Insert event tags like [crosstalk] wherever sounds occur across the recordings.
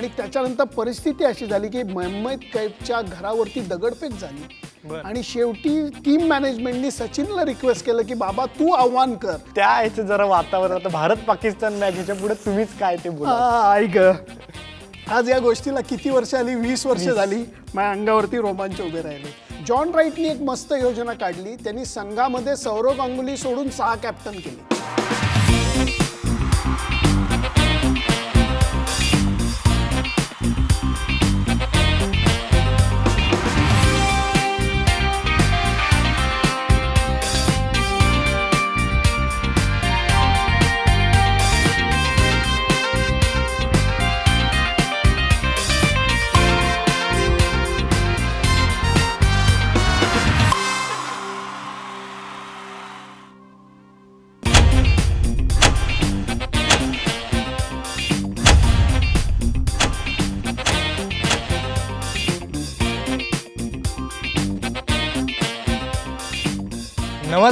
आणि त्याच्यानंतर परिस्थिती अशी झाली की मोहम्मद कैफच्या घरावरती दगडफेक झाली. आणि शेवटी टीम मॅनेजमेंटनी सचिनला रिक्वेस्ट केलं की बाबा तू आव्हान कर. त्या ह्याचं जरा वातावरण आता भारत पाकिस्तान मॅच ह्याच्या पुढे तुम्हीच काय ते बोला ऐक आज या गोष्टीला किती वर्ष आली? वीस वर्ष झाली. माझ्या अंगावरती रोमांच उभे राहिले. जॉन राईटनी एक मस्त योजना काढली. त्यांनी संघामध्ये सौरव गांगुली सोडून सहा कॅप्टन केले.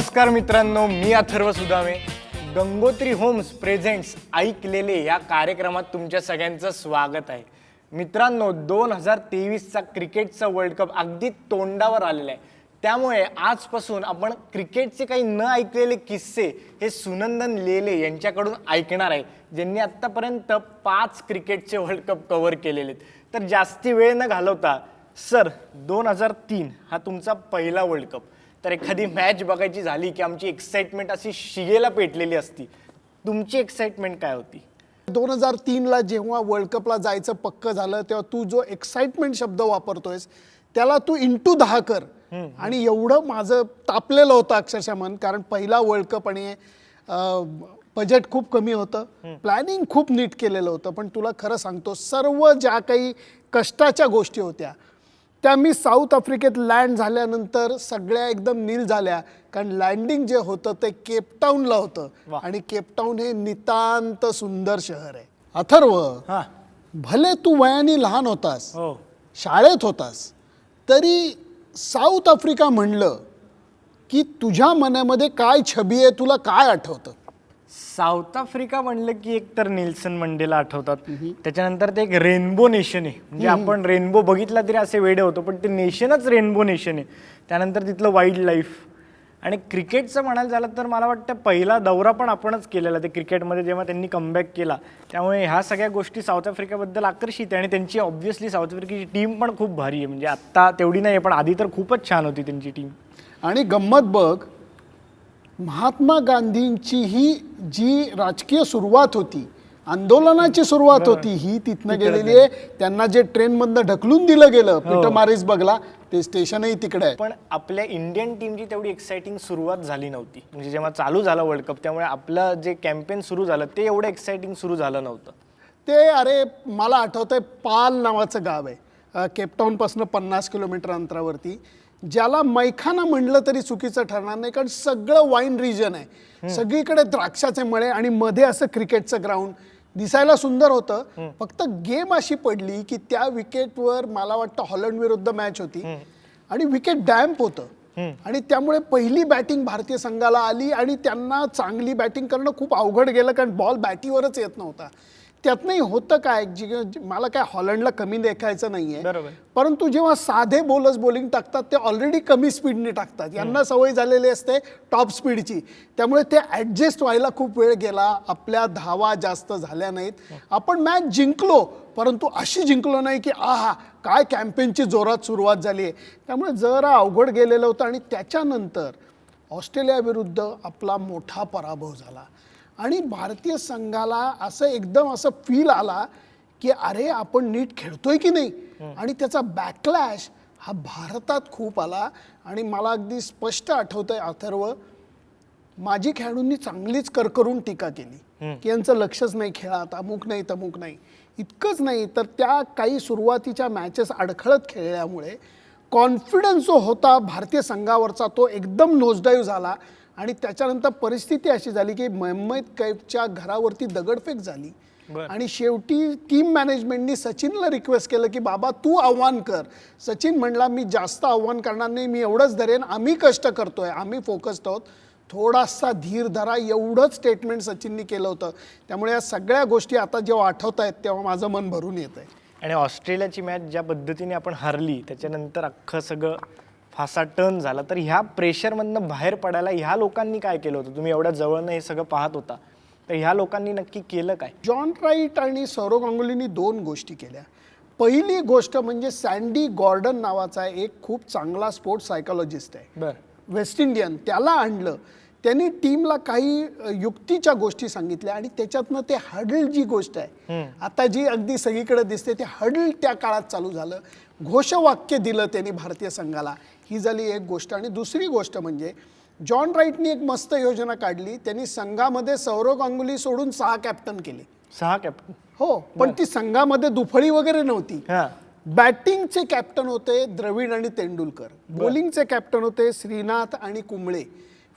नमस्कार मित्रांनो मी अथर्व सुदामे. गंगोत्री होम्स प्रेझेंट्स ऐकलेले या कार्यक्रमात तुमच्या सगळ्यांचं स्वागत आहे. मित्रांनो दोन हजार तेवीसचा क्रिकेटचा वर्ल्ड कप अगदी तोंडावर आलेला आहे. त्यामुळे आजपासून आपण क्रिकेटचे काही न ऐकलेले किस्से हे सुनंदन लेले यांच्याकडून ऐकणार आहे ज्यांनी आत्तापर्यंत पाच क्रिकेटचे वर्ल्ड कप कव्हर केलेले आहेत. तर जास्ती वेळ न घालवता सर दोन हजार तीन हा तुमचा पहिला वर्ल्ड कप. तर एखादी मॅच बघायची झाली की आमची एक्साइटमेंट अशी शिगेला पेटलेली असती. तुमची एक्साइटमेंट काय होती? दोन हजार तीनला जेव्हा वर्ल्ड कपला जायचं पक्क झालं तेव्हा तू जो एक्साइटमेंट शब्द वापरतोयस त्याला तू इंटू दहा कर. आणि एवढं माझं तापलेलं होतं अक्षरशः मन कारण पहिला वर्ल्ड कप आणि बजेट खूप कमी होतं. प्लॅनिंग खूप नीट केलेलं होतं. पण तुला खरं सांगतो सर्व ज्या काही कष्टाच्या गोष्टी होत्या त्या मी साऊथ आफ्रिकेत लँड झाल्यानंतर सगळ्या एकदम नील झाल्या. कारण लँडिंग जे होतं ते केपटाऊनला होतं. आणि केपटाऊन हे नितांत सुंदर शहर आहे. अथर्व हा. भले तू वयाने लहान होतास हो. शाळेत होतास तरी साऊथ आफ्रिका म्हणलं की तुझ्या मनामध्ये काय छबी आहे तुला काय आठवतं? साऊथ आफ्रिका म्हणलं की एक तर नेल्सन मंडेला आठवतात. त्याच्यानंतर ते एक रेनबो नेशन आहे. म्हणजे आपण रेनबो बघितला तरी असे वेडे होतो पण ते नेशनच रेनबो नेशन आहे. त्यानंतर तिथलं वाईल्ड लाईफ आणि क्रिकेटचं म्हणायला झालं तर मला वाटतं पहिला दौरा पण आपणच केलेला ते क्रिकेटमध्ये जेव्हा त्यांनी कमबॅक केला त्यामुळे ह्या सगळ्या गोष्टी साऊथ आफ्रिकेबद्दल आकर्षित आहे. आणि त्यांची ऑब्व्हियसली साऊथ आफ्रिकेची टीम पण खूप भारी आहे. म्हणजे आत्ता तेवढी नाही पण आधी तर खूपच छान होती त्यांची टीम आणि गंमत बघ महात्मा गांधींची ही जी राजकीय सुरुवात होती आंदोलनाची सुरुवात होती ही तिथनं गेलेली आहे. त्यांना जे ट्रेनमधनं ढकलून दिलं गेलं पीटर मारिस बघला ते स्टेशनही तिकडे आहे. पण आपल्या इंडियन टीमची तेवढी एक्साइटिंग सुरुवात झाली नव्हती. म्हणजे जेव्हा चालू झाला वर्ल्ड कप त्यामुळे आपलं जे कॅम्पेन सुरू झालं ते एवढं एक्साइटिंग सुरू झालं नव्हतं. ते अरे मला आठवतंय पाल नावाचं गाव आहे. केपटाऊनपासून पन्नास किलोमीटर अंतरावरती. ज्याला मैखाना म्हणलं तरी चुकीचं ठरणार नाही कारण सगळं वाईन रिजन आहे. सगळीकडे द्राक्षाचे मळे आणि मध्ये असं क्रिकेटचं ग्राउंड दिसायला सुंदर होतं. फक्त गेम अशी पडली की त्या विकेटवर मला वाटतं हॉलंड विरुद्ध मॅच होती. आणि विकेट डॅम्प होतं. आणि त्यामुळे पहिली बॅटिंग भारतीय संघाला आली आणि त्यांना चांगली बॅटिंग करणं खूप अवघड गेलं कारण बॉल बॅटीवरच येत नव्हता. त्यातनंही होतं काय? जी मला काय हॉलंडला कमी देखायचं नाहीये. परंतु जेव्हा साधे बॉलर्स बॉलिंग टाकतात ते ऑलरेडी कमी स्पीडने टाकतात. यांना सवय झालेली असते टॉप स्पीडची त्यामुळे ते ॲडजस्ट व्हायला खूप वेळ गेला. आपल्या धावा जास्त झाल्या नाहीत. आपण मॅच जिंकलो परंतु अशी जिंकलो नाही की आहा काय कॅम्पेनची जोरात सुरुवात झाली आहे. त्यामुळे जरा अवघड गेलेलं होतं आणि त्याच्यानंतर ऑस्ट्रेलियाविरुद्ध आपला मोठा पराभव झाला. आणि भारतीय संघाला असं एकदम असं फील आला की अरे आपण नीट खेळतोय की नाही? आणि त्याचा बॅकलॅश हा भारतात खूप आला. आणि मला अगदी स्पष्ट आठवतंय अथर्व माझी खेळाडूंनी चांगलीच करकरून टीका केली. की यांचं लक्षच नाही खेळात अमुक नाही तमुक नाही. इतकंच नाही तर त्या काही सुरुवातीच्या मॅचेस अडखळत खेळल्यामुळे कॉन्फिडन्स जो होता भारतीय संघावरचा तो एकदम नोजडाईव्ह झाला. आणि त्याच्यानंतर परिस्थिती अशी झाली की मोहम्मद कैफच्या घरावरती दगडफेक झाली. आणि शेवटी टीम मॅनेजमेंटनी सचिनला रिक्वेस्ट केलं की बाबा तू आव्हान कर. सचिन म्हणला मी जास्त आव्हान करणार नाही मी एवढंच धरेन आम्ही कष्ट करतोय आम्ही फोकस्ड आहोत. थोडासा धीर धरा एवढंच स्टेटमेंट सचिननी केलं होतं. त्यामुळे या सगळ्या गोष्टी आता जेव्हा आठवत आहेत तेव्हा माझं मन भरून येत आहे आणि ऑस्ट्रेलियाची मॅच ज्या पद्धतीने आपण हरली त्याच्यानंतर अख्खं सगळं फासा टर्न झाला तर ह्या प्रेशरमधनं बाहेर पडायला ह्या लोकांनी काय केलं होतं? तुम्ही एवढ्या जवळनं हे सगळं पाहत होता. तर ह्या लोकांनी नक्की केलं काय? जॉन राईट आणि सौरव गांगुलीनी दोन गोष्टी केल्या. पहिली गोष्ट म्हणजे सँडी गॉर्डन नावाचा एक खूप चांगला स्पोर्ट्स सायकोलॉजिस्ट आहे. West Indian. त्याला आणलं. त्यांनी टीमला काही युक्तीच्या गोष्टी सांगितल्या आणि त्याच्यातनं ते हडल जी गोष्ट आहे. आता जी अगदी सगळीकडे दिसते ते हडल त्या काळात चालू झालं. घोषवाक्य दिलं त्यांनी भारतीय संघाला. ही झाली एक गोष्ट. आणि दुसरी गोष्ट म्हणजे जॉन राईटनी एक मस्त योजना काढली. त्यांनी संघामध्ये सौरव गांगुली सोडून सहा कॅप्टन केले. सहा कॅप्टन हो पण ती संघामध्ये दुफळी वगैरे नव्हती. हां. बॅटिंगचे कॅप्टन होते द्रविड आणि तेंडुलकर. बॉलिंगचे कॅप्टन होते श्रीनाथ आणि कुंबळे.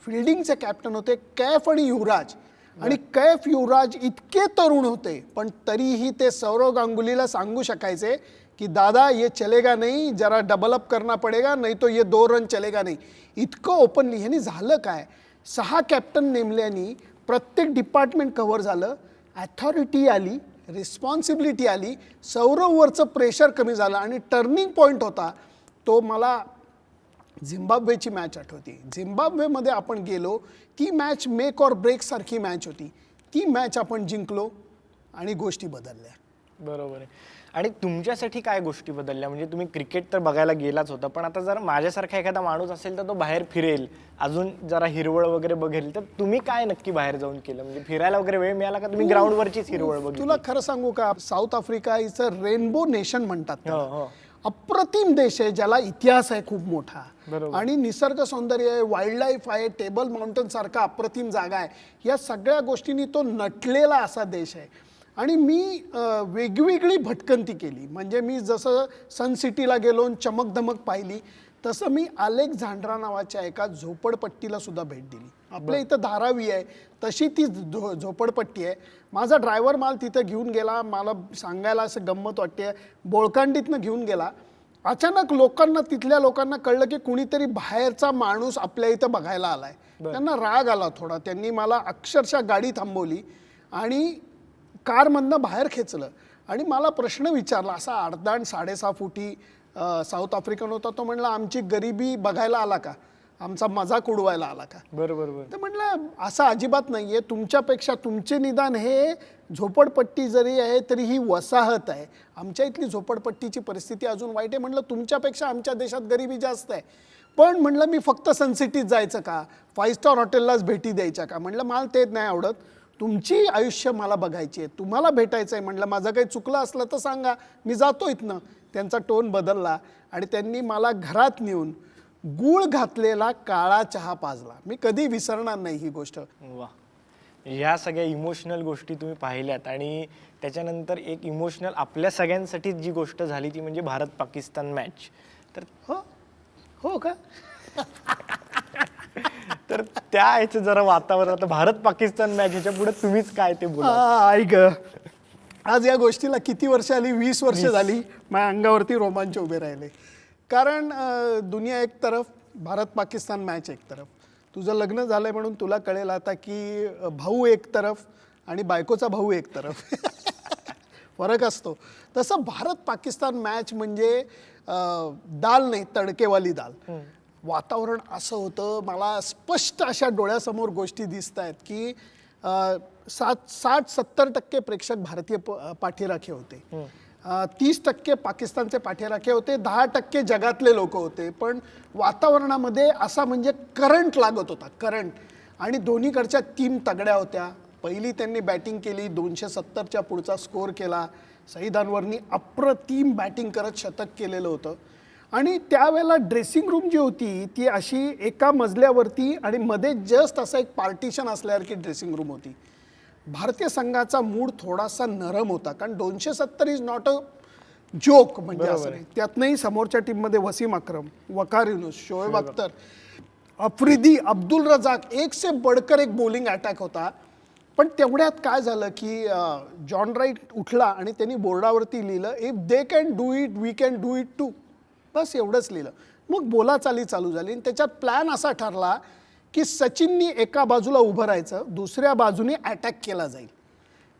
फिल्डिंगचे कॅप्टन होते कैफ आणि युवराज. आणि कैफ युवराज इतके तरुण होते पण तरीही ते सौरव गांगुलीला सांगू शकायचे की दादा ये चलेगा नाही जरा डबल अप करना पडेगा नाही तो ये दो रन चलेगा नाही. इतकं ओपनली ह्याने झालं काय? सहा कॅप्टन नेमल्यानी प्रत्येक डिपार्टमेंट कव्हर झालं ॲथॉरिटी आली रिस्पॉन्सिबिलिटी आली सौरववरचं प्रेशर कमी झालं आणि टर्निंग पॉईंट होता. तो मला झिम्बाब्वेची मॅच आठवते. झिम्बाब्वेमध्ये आपण गेलो ती मॅच मेक ऑर ब्रेक सारखी मॅच होती. ती मॅच आपण जिंकलो आणि गोष्टी बदलल्या. बरोबर आहे. आणि तुमच्यासाठी काय गोष्टी बदलल्या? म्हणजे तुम्ही क्रिकेट तर बघायला गेलाच होता पण आता जर माझ्यासारखा एखादा माणूस असेल तर तो बाहेर फिरेल. अजून जरा हिरवळ वगैरे बघेल. तर तुम्ही काय नक्की बाहेर जाऊन केलं? म्हणजे फिरायला वगैरे वेळ मिळाला का? तुम्ही ग्राउंडवरचीच हिरवळ बघितली? तुला खरं सांगू का? साऊथ आफ्रिका इचं रेनबो नेशन म्हणतात हो. हो. अप्रतिम देश आहे ज्याला इतिहास आहे खूप मोठा. आणि निसर्ग सौंदर्य आहे वाईल्ड लाईफ आहे टेबल माउंटन सारखा अप्रतिम जागा आहे. या सगळ्या गोष्टींनी तो नटलेला असा देश आहे. आणि मी वेगवेगळी भटकंती केली. म्हणजे मी जसं सन सिटीला गेलो आणि चमकधमक पाहिली तसं मी अलेक्झांड्रा नावाच्या एका झोपडपट्टीला सुद्धा भेट दिली. आपल्या इथं धारावी आहे. तशी ती झो झोपडपट्टी आहे. माझा ड्रायव्हर माल तिथं घेऊन गेला. मला सांगायला असं गंमत वाटते बोळकांडीतनं घेऊन गेला. अचानक लोकांना तिथल्या लोकांना कळलं की कुणीतरी बाहेरचा माणूस आपल्या इथं बघायला आलाय. त्यांना राग आला थोडा. त्यांनी मला अक्षरशः गाडी थांबवली आणि कारमधनं बाहेर खेचलं. आणि मला प्रश्न विचारला. असा अर्धा आणि साडेसहा फुटी साऊथ आफ्रिकन होता. तो म्हणला आमची गरिबी बघायला आला का? आमचा मजाक उडवायला आला का? बरोबर बरोबर. तर म्हटलं असं अजिबात नाही आहे तुमच्यापेक्षा तुमचे निदान हे झोपडपट्टी जरी आहे तरी ही वसाहत आहे. आमच्या इथली झोपडपट्टीची परिस्थिती अजून वाईट आहे. म्हटलं तुमच्यापेक्षा आमच्या देशात गरिबी जास्त आहे. पण म्हटलं मी फक्त सनसिटीत जायचं का? फाईव्ह स्टार हॉटेललाच भेटी द्यायच्या का? म्हटलं मला तेच नाही आवडत. तुमची आयुष्य मला बघायची आहे. तुम्हाला भेटायचं आहे म्हटलं माझं काही चुकलं असलं तर सांगा. मी जातो इथनं. त्यांचा टोन बदलला आणि त्यांनी मला घरात नेऊन गूळ घातलेला काळा चहा पाजला. मी कधी विसरणार नाही ही गोष्ट. वा. ह्या सगळ्या इमोशनल गोष्टी तुम्ही पाहिल्यात आणि त्याच्यानंतर एक इमोशनल आपल्या सगळ्यांसाठी जी गोष्ट झाली ती म्हणजे भारत पाकिस्तान मॅच तर हो. हो का? [laughs] तर त्या ह्याचं जरा वातावरण आता भारत पाकिस्तान मॅच ह्याच्या पुढे तुम्हीच काय ते बोला आ, ऐक आज या गोष्टीला किती वर्ष आली? वीस वर्ष झाली. माझ्या अंगावरती रोमांच उभे राहिले. कारण दुनिया एक तरफ भारत पाकिस्तान मॅच एक तरफ. तुझं लग्न झालंय म्हणून तुला कळेल आता की भाऊ एक तरफ आणि बायकोचा भाऊ एक तरफ. [laughs] फरक असतो. तसं भारत पाकिस्तान मॅच म्हणजे दाल नाही तडकेवाली दाल. वातावरण असं होतं मला स्पष्ट अशा डोळ्यासमोर गोष्टी दिसत आहेत की सात साठ सत्तर टक्के प्रेक्षक भारतीय पाठीराखे होते. तीस टक्के पाकिस्तानचे पाठीराखे होते दहा टक्के जगातले लोक होते. पण वातावरणामध्ये असा म्हणजे करंट लागत होता करंट. आणि दोन्हीकडच्या टीम तगड्या होत्या. पहिली त्यांनी बॅटिंग केली दोनशे सत्तरच्या पुढचा स्कोअर केला. सईद अनवरनी अप्रतिम बॅटिंग करत शतक केलेलं होतं. आणि त्यावेळेला ड्रेसिंग रूम जी होती ती अशी एका मजल्यावरती आणि मध्ये जस्ट असं एक पार्टिशन असल्यासारखी ड्रेसिंग रूम होती. भारतीय संघाचा मूड थोडासा नरम होता कारण दोनशे सत्तर इज नॉट अ जोक म्हणजे असं नाही. त्यातनंही समोरच्या टीममध्ये वसीम अक्रम वकार युनुस शोएब अख्तर अफ्रिदी अब्दुल रजाक एक से बडकर एक बॉलिंग अटॅक होता. पण तेवढ्यात काय झालं की जॉन राईट उठला आणि त्यांनी बोर्डावरती लिहिलं if they can do it we can do it too बस एवढंच लिहिलं. मग बोलाचाली चालू झाली आणि त्याच्यात प्लॅन असा ठरला की सचिननी एका बाजूला उभं राहायचं दुसऱ्या बाजूने अटॅक केला जाईल.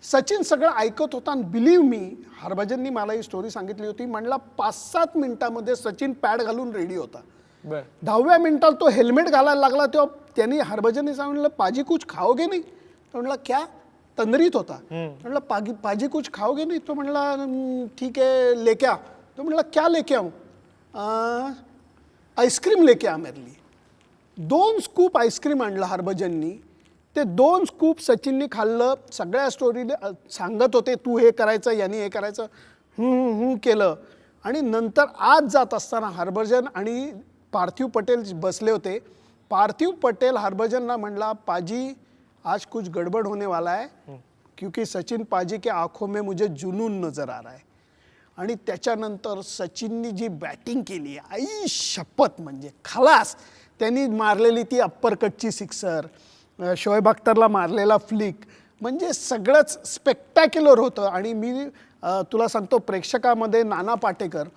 सचिन सगळं ऐकत होता आणि बिलीव्ह मी हरभजननी मला ही स्टोरी सांगितली होती. म्हणला पाच सात मिनिटामध्ये सचिन पॅड घालून रेडी होता. दहाव्या मिनिटाला तो हेल्मेट घालायला लागला तेव्हा त्यांनी हरभजनने सांगितलं पाजी कुछ खाओगे नाही? तो म्हणला क्या? तंदरीत होता. म्हणलं पागी पाजी कुछ खाओगे नाही? तो म्हणला "हम्म, ठीक आहे लेके आ. तो म्हणला क्या लेके आऊं? "अं, आईस्क्रीम लेके आ मेरे लिए दोन स्कूप आईस्क्रीम आणलं हरभजननी ते दोन स्कूप सचिननी खाल्लं. सगळ्या स्टोरीने अ, सांगत होते तू हे करायचं यांनी हे करायचं. हं हं केलं. आणि नंतर आज जात असताना हरभजन आणि पार्थिव पटेल बसले होते. पार्थिव पटेल हरभजनला म्हणला पाजी आज कुछ गडबड होने वाला है क्योंकि सचिन पाजी के आंखों में मुझे जुनून नजर आ रहा है. आणि त्याच्यानंतर सचिननी जी बॅटिंग केली आई शपथ म्हणजे खलास. त्यांनी मारलेली ती अप्परकटची सिक्सर शोएब अख्तरला मारलेला फ्लिक म्हणजे सगळंच स्पेक्टॅक्युलर होतं. आणि मी तुला सांगतो प्रेक्षकामध्ये नाना पाटेकर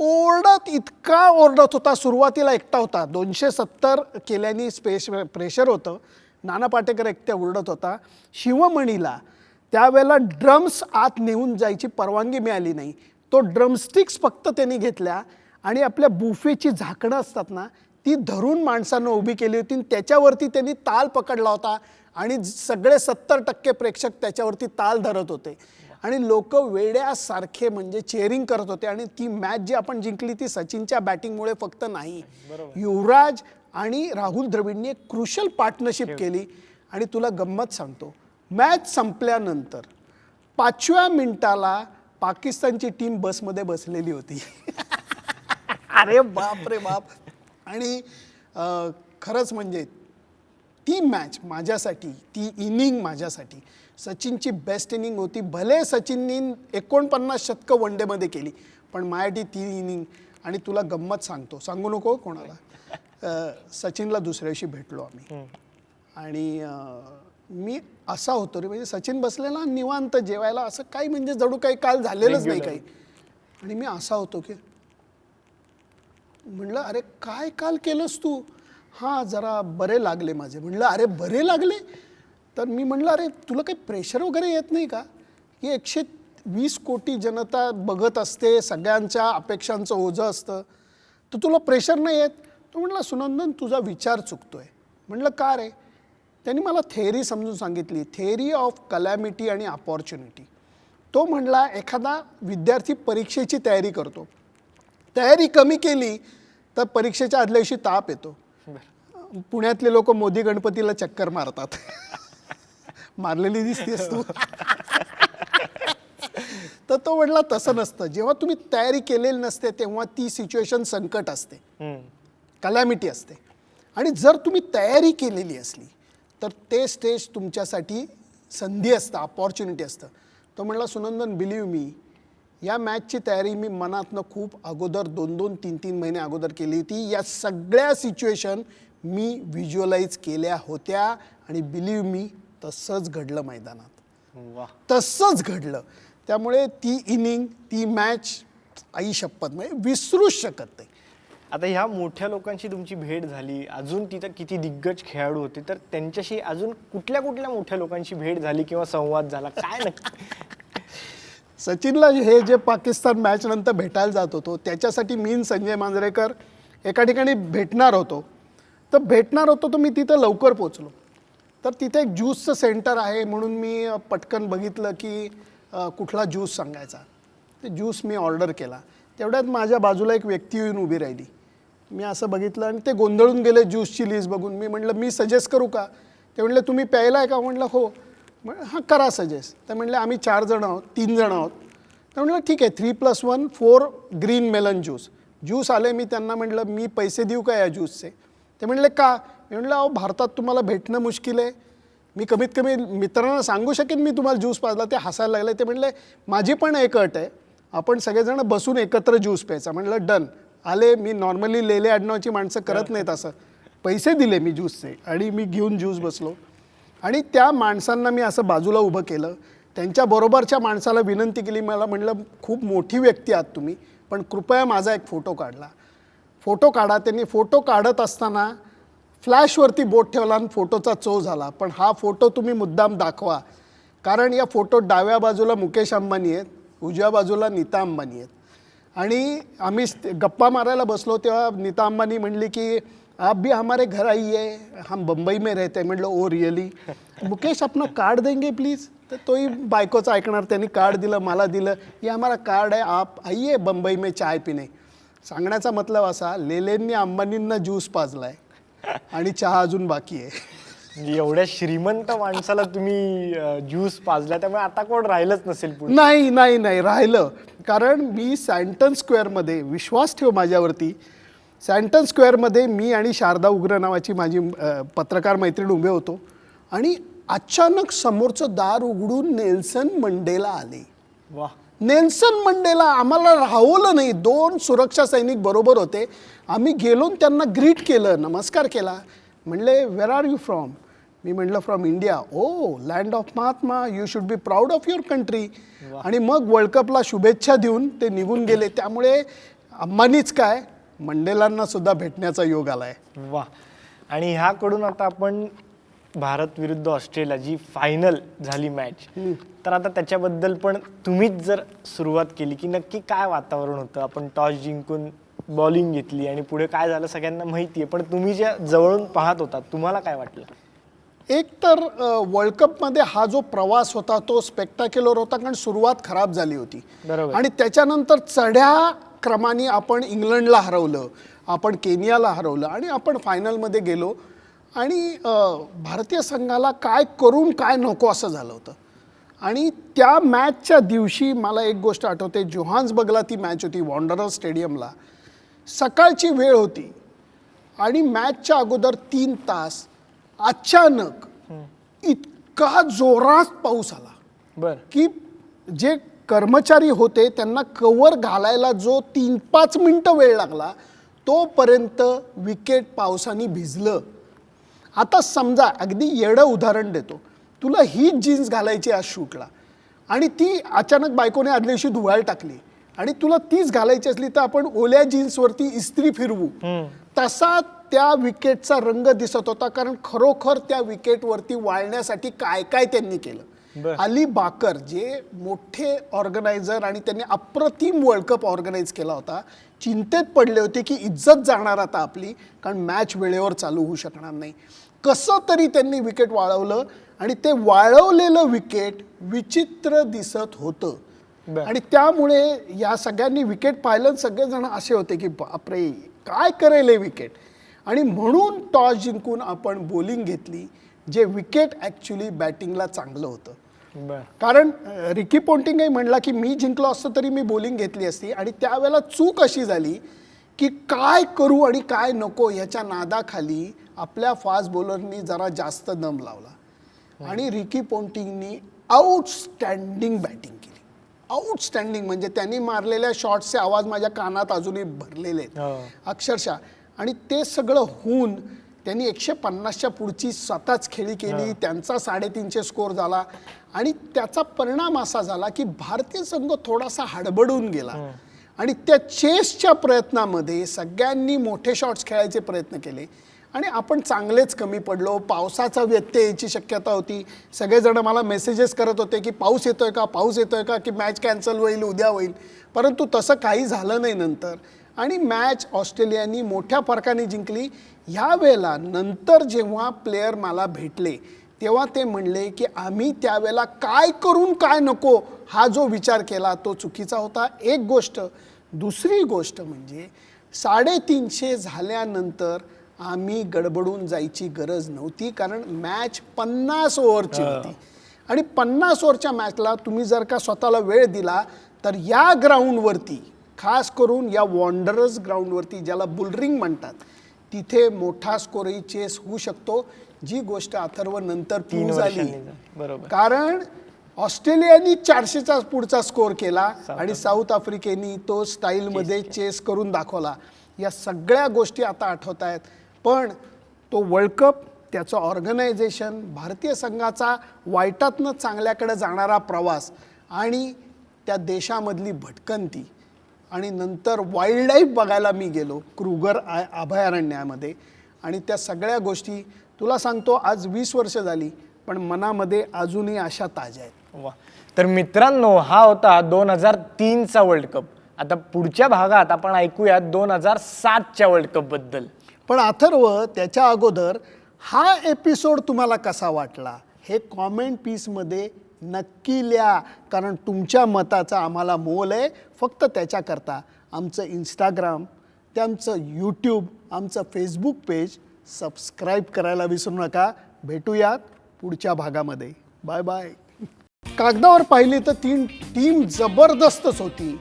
ओरडत इतका ओरडत होता सुरुवातीला एकटा होता. दोनशे सत्तर केल्याने स्पेश प्रेशर होतं. नाना पाटेकर एकट्या ओरडत होता. शिवमणीला त्यावेळेला ड्रम्स आत नेऊन जायची परवानगी मिळाली नाही. तो ड्रमस्टिक्स फक्त त्यांनी घेतल्या आणि आपल्या बुफेची झाकणं असतात ना ती धरून माणसांना उभी केली होती आणि त्याच्यावरती त्यांनी ताल पकडला होता आणि सगळे सत्तर टक्के प्रेक्षक त्याच्यावरती ताल धरत होते. आणि लोक वेड्यासारखे म्हणजे चेअरिंग करत होते आणि ती मॅच जी आपण जिंकली ती सचिनच्या बॅटिंगमुळे फक्त नाही. युवराज आणि राहुल द्रविडने एक क्रुशल पार्टनरशिप केली आणि तुला गंमत सांगतो. मॅच संपल्यानंतर पाचव्या मिनिटाला पाकिस्तानची टीम बसमध्ये बसलेली होती. [laughs] अरे बाप रे बाप. आणि खरंच म्हणजे ती मॅच माझ्यासाठी ती इनिंग माझ्यासाठी सचिनची बेस्ट इनिंग होती. भले सचिननी एकोणपन्नास शतकं वन डेमध्ये केली पण माझ्यासाठी ती इनिंग आणि तुला गंमत सांगतो. सांगू नको कोणाला. अं, सचिनला दुसऱ्या दिवशी भेटलो आम्ही. आणि मी असा होतो रे म्हणजे सचिन बसलेला निवांत जेवायला असं काही म्हणजे जणू काही काल झालेलंच नाही काही. आणि मी असा होतो की म्हणलं अरे काय काल केलंस तू? हां जरा बरे लागले माझे. म्हणलं अरे बरे लागले? तर मी म्हणलं अरे तुला काही प्रेशर वगैरे येत नाही का? की एकशे वीस कोटी जनता बघत असते सगळ्यांच्या अपेक्षांचं ओझं असतं. तर तुला प्रेशर नाही येत? तो म्हणला सुनंदन तुझा विचार चुकतोय. म्हणलं का रे? त्यांनी मला थेअरी समजून सांगितली थेअरी ऑफ कलॅमिटी आणि अपॉर्च्युनिटी तो म्हणला एखादा विद्यार्थी परीक्षेची तयारी करतो. तयारी कमी केली तर परीक्षेच्या आदल्या दिवशी ताप येतो. पुण्यातले लोक मोदी गणपतीला चक्कर मारतात. मारलेली दिसतेस तू. तर तो म्हणला तसं नसतं. जेव्हा तुम्ही तयारी केलेली नसते तेव्हा ती सिच्युएशन संकट असते. कलॅमिटी असते. आणि जर तुम्ही तयारी केलेली असली तर ते स्टेज तुमच्यासाठी संधी असतं अपॉर्च्युनिटी असतं. तो म्हणला सुनंदन बिलीव मी या मॅचची तयारी मी मनातनं खूप अगोदर दोन दोन तीन तीन महिने अगोदर केली होती. या सगळ्या सिच्युएशन मी व्हिज्युअलाइज केल्या होत्या आणि बिलीव मी तसंच घडलं मैदानात. वा तसंच घडलं. त्यामुळे ती इनिंग ती मॅच आई शपथ म्हणजे विसरूच शकत नाही. आता ह्या मोठ्या लोकांशी तुमची भेट झाली अजून तिथं किती दिग्गज खेळाडू होते तर त्यांच्याशी अजून कुठल्या कुठल्या मोठ्या लोकांशी भेट झाली किंवा संवाद झाला काय नक्की? सचिनला हे जे पाकिस्तान मॅच नंतर भेटायला जात होतो त्याच्यासाठी मी संजय मांजरेकर एका ठिकाणी भेटणार होतो. तर भेटणार होतो तर मी तिथं लवकर पोचलो तर तिथे एक ज्यूसचं सेंटर आहे म्हणून मी पटकन बघितलं की कुठला ज्यूस सांगायचा. ते ज्यूस मी ऑर्डर केला. तेवढ्यात माझ्या बाजूला एक व्यक्ती येऊन उभी राहिली. मी असं बघितलं आणि ते गोंधळून गेले ज्यूसची लिस्ट बघून. मी म्हटलं मी सजेस्ट करू का? ते म्हटलं तुम्ही प्यायला आहे का? म्हटलं हो. म्हण हां करा सजेस्ट तर म्हणले आम्ही चार जण आहोत तीन जण आहोत. तर म्हटलं ठीक आहे three plus one four green melon juice juice आले मी त्यांना म्हटलं मी पैसे देऊ का या ज्यूसचे ते म्हणले का? मी म्हटलं अहो भारतात तुम्हाला भेटणं मुश्किल आहे. मी कमीत कमी मित्रांना सांगू शकेन मी तुम्हाला ज्यूस पाजला. ते हसायला लागले. ते म्हणले माझी पण एक अट आहे. आपण सगळेजण बसून एकत्र ज्यूस प्यायचा. म्हटलं डन. आले मी नॉर्मली लेले आडनावची माणसं करत नाहीत असं. पैसे दिले मी ज्यूसचे आणि मी घेऊन ज्यूस बसलो. आणि त्या माणसांना मी असं बाजूला उभं केलं. त्यांच्याबरोबरच्या माणसाला विनंती केली. मला म्हणलं खूप मोठी व्यक्ती आहात तुम्ही पण कृपया माझा एक फोटो काढला. फोटो काढा. त्यांनी फोटो काढत असताना फ्लॅशवरती बोट ठेवला आणि फोटोचा चो झाला. पण हा फोटो तुम्ही मुद्दाम दाखवा. कारण या फोटो डाव्या बाजूला मुकेश अंबानी आहेत उजव्या बाजूला नीता अंबानी आहेत. आणि आम्ही गप्पा मारायला बसलो तेव्हा नीता अंबानी म्हणली की आप भी हमारे घर आइए हम बम्बई में रहते हैं। म्हटलं ओ रिअली मुकेश अपना कार्ड देंगे प्लीज तर तोही बायकोचं ऐकणार त्यांनी कार्ड दिलं मला दिलं ये हमारा कार्ड आहे आप आइए बम्बई में चाय पिणे सांगण्याचा मतलब असा लेलेंनी अंबानींना ज्यूस पाजलाय आणि चहा अजून बाकी आहे. एवढ्या श्रीमंत माणसाला तुम्ही ज्यूस पाजला त्यामुळे आता कोण राहिलंच नसेल नाही नाही नाही राहिलं. कारण मी सँटन स्क्वेअरमध्ये विश्वास ठेव माझ्यावरती. सँटन स्क्वेअरमध्ये मी आणि शारदा उग्र नावाची माझी पत्रकार मैत्रीण उभे होतो. आणि अचानक समोरचं दार उघडून नेल्सन मंडेला आले. वा नेल्सन मंडेला आम्हाला राहवलं नाही. दोन सुरक्षा सैनिक बरोबर होते. आम्ही गेलो त्यांना ग्रीट केलं नमस्कार केला. म्हणले वेर आर यू फ्रॉम मी म्हटलं from India oh land of Mahatma you should be proud of your country आणि मग वर्ल्ड कपला शुभेच्छा देऊन ते निघून गेले. त्यामुळे अंबानीच काय मंडेलांना सुद्धा भेटण्याचा योग आलाय. वा आणि ह्याकडून आता आपण भारत विरुद्ध ऑस्ट्रेलिया जी फायनल झाली मॅच तर आता त्याच्याबद्दल पण तुम्हीच जर सुरुवात केली की नक्की काय वातावरण होतं? आपण टॉस जिंकून बॉलिंग घेतली आणि पुढे काय झालं सगळ्यांना माहिती आहे पण तुम्ही ज्या जवळून पाहत होता तुम्हाला काय वाटलं? एक तर वर्ल्ड कपमध्ये हा जो प्रवास होता तो स्पेक्टाक्युलर होता कारण सुरुवात खराब झाली होती. बरोबर. आणि त्याच्यानंतर चढ्या क्रमाने आपण इंग्लंडला हरवलं आपण केनियाला हरवलं आणि आपण फायनलमध्ये गेलो आणि भारतीय संघाला काय करून काय नको असं झालं होतं. आणि त्या मॅचच्या दिवशी मला एक गोष्ट आठवते जोहान्सबर्गला ती मॅच होती वॉन्डरर स्टेडियमला. सकाळची वेळ होती आणि मॅचच्या अगोदर तीन तास अचानक इतका जोरात पाऊस आला बर. की जे कर्मचारी होते त्यांना कवर घालायला जो तीन पाच मिनटं वेळ लागला तोपर्यंत विकेट पावसाने भिजलं. आता समजा अगदी येडं उदाहरण देतो. तुला हीच जीन्स घालायची आज शूटला. आणि ती अचानक बायकोने आदल्या दिवशी धुवायला टाकली. आणि तुला तीच घालायची असली तर आपण ओल्या जीन्सवरती इस्त्री फिरवू. तसा त्या विकेटचा रंग दिसत होता कारण खरोखर त्या विकेटवरती वाळण्यासाठी काय काय त्यांनी केलं. अली बाकर जे मोठे ऑर्गनायझर आणि त्यांनी अप्रतिम वर्ल्ड कप ऑर्गनाईज केला होता चिंतेत पडले होते की इज्जत जाणार आता आपली कारण मॅच वेळेवर चालू होऊ शकणार नाही. कसं तरी त्यांनी विकेट वाळवलं आणि ते वाळवलेलं विकेट विचित्र दिसत होतं. आणि त्यामुळे या सगळ्यांनी विकेट पाहिलं सगळेजण असे होते की बापरे काय करेल हे विकेट? आणि म्हणून टॉस जिंकून आपण बॉलिंग घेतली जे विकेट ॲक्च्युली बॅटिंगला चांगलं होतं. कारण रिकी पोंटिंगही म्हणला की मी जिंकलो असतं तरी मी बॉलिंग घेतली असती. आणि त्यावेळेला चूक अशी झाली की काय करू आणि काय नको ह्याच्या नादाखाली आपल्या फास्ट बॉलरनी जरा जास्त दम लावला. आणि रिकी पोंटिंगनी आउटस्टँडिंग बॅटिंग केली. आउटस्टँडिंग म्हणजे त्यांनी मारलेल्या शॉट्सचे आवाज माझ्या कानात अजूनही भरलेले हो. आहेत अक्षरशः. आणि ते सगळं होऊन त्यांनी एकशे पन्नासच्या पुढची स्वतःच खेळी केली त्यांचा साडेतीनशे स्कोर झाला आणि त्याचा परिणाम असा झाला की भारतीय संघ थोडासा हडबडून गेला. आणि त्या चेसच्या प्रयत्नामध्ये सगळ्यांनी मोठे शॉट्स खेळायचे प्रयत्न केले आणि आपण चांगलेच कमी पडलो. पावसाचा व्यत्यय यायची शक्यता होती. सगळेजण मला मेसेजेस करत होते की पाऊस येतोय का पाऊस येतोय का की मॅच कॅन्सल होईल उद्या होईल. परंतु तसं काही झालं नाही नंतर. आणि मॅच ऑस्ट्रेलियानी मोठ्या फरकाने जिंकली. ह्या वेळेला नंतर जेव्हा प्लेयर मला भेटले तेव्हा ते म्हणले की आम्ही त्यावेळेला काय करून काय नको? हा जो विचार केला तो चुकीचा होता. एक गोष्ट. दुसरी गोष्ट म्हणजे साडेतीनशे झाल्यानंतर आम्ही गडबडून जायची गरज नव्हती कारण मॅच पन्नास ओव्हरची होती. आणि पन्नास ओव्हरच्या मॅचला तुम्ही जर का स्वतःला वेळ दिला तर या ग्राउंडवरती खास करून या वॉन्डरर्स ग्राउंडवरती ज्याला बुलरिंग म्हणतात तिथे मोठा स्कोरही चेस होऊ शकतो जी गोष्ट अथर्व नंतर तीन झाली. बरोबर. कारण ऑस्ट्रेलियानी चारशेचा पुढचा स्कोर केला आणि साऊथ आफ्रिकेनी तो स्टाईलमध्ये चेस करून दाखवला. या सगळ्या गोष्टी आता आठवत आहेत पण तो वर्ल्ड कप त्याचं ऑर्गनायझेशन भारतीय संघाचा वाईटातनं चांगल्याकडे जाणारा प्रवास आणि त्या देशामधली भटकंती आणि नंतर वाईल्ड लाईफ बघायला मी गेलो क्रुगर आ अभयारण्यामध्ये. आणि त्या सगळ्या गोष्टी तुला सांगतो आज वीस वर्ष झाली पण मनामध्ये अजूनही अशा ताज्या आहेत. वा. तर मित्रांनो हा होता दोन हजार तीनचा वर्ल्ड कप आता पुढच्या भागात आपण ऐकूया दोन हजार सातच्या वर्ल्ड कपबद्दल. पण अथर्व त्याच्या अगोदर हा एपिसोड तुम्हाला कसा वाटला? हे कॉमेंट पीसमध्ये नक्की लिहा कारण तुमच्या मताचा आम्हाला मोल आहे फक्त त्याच्याकरता. आमचं इंस्टाग्राम ते आमचं यूट्यूब आमचं फेसबुक पेज सबस्क्राईब करायला विसरू नका. भेटूयात पुढच्या भागामध्ये. बाय बाय कागदावर पाहिली तर तीन टीम जबरदस्तच होती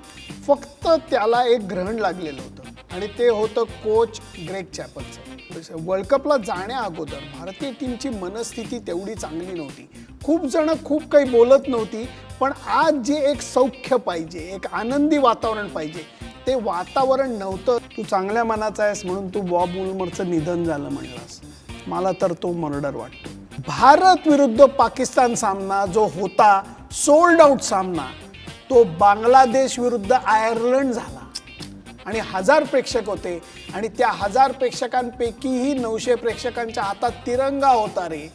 फक्त त्याला एक ग्रहण लागलेलं होतं. आणि ते होतं कोच ग्रेग चॅपलचं. वर्ल्ड कपला जाण्या अगोदर भारतीय टीमची मनस्थिती तेवढी चांगली नव्हती. खूप जण खूप काही बोलत नव्हती पण आज जे एक सौख्य पाहिजे एक आनंदी वातावरण पाहिजे ते वातावरण नव्हतं. तू चांगल्या मनाचा आहेस म्हणून तू बॉब उलमरचं निधन झालं म्हणलास. मला तर तो मर्डर वाटतो. भारत विरुद्ध पाकिस्तान सामना जो होता सोल्ड आउट सामना तो बांगलादेश विरुद्ध आयर्लंड झाला. आणि हजार प्रेक्षक होते. आणि त्या हजार प्रेक्षकांपैकीही नऊशे प्रेक्षकांच्या हातात तिरंगा होता रे.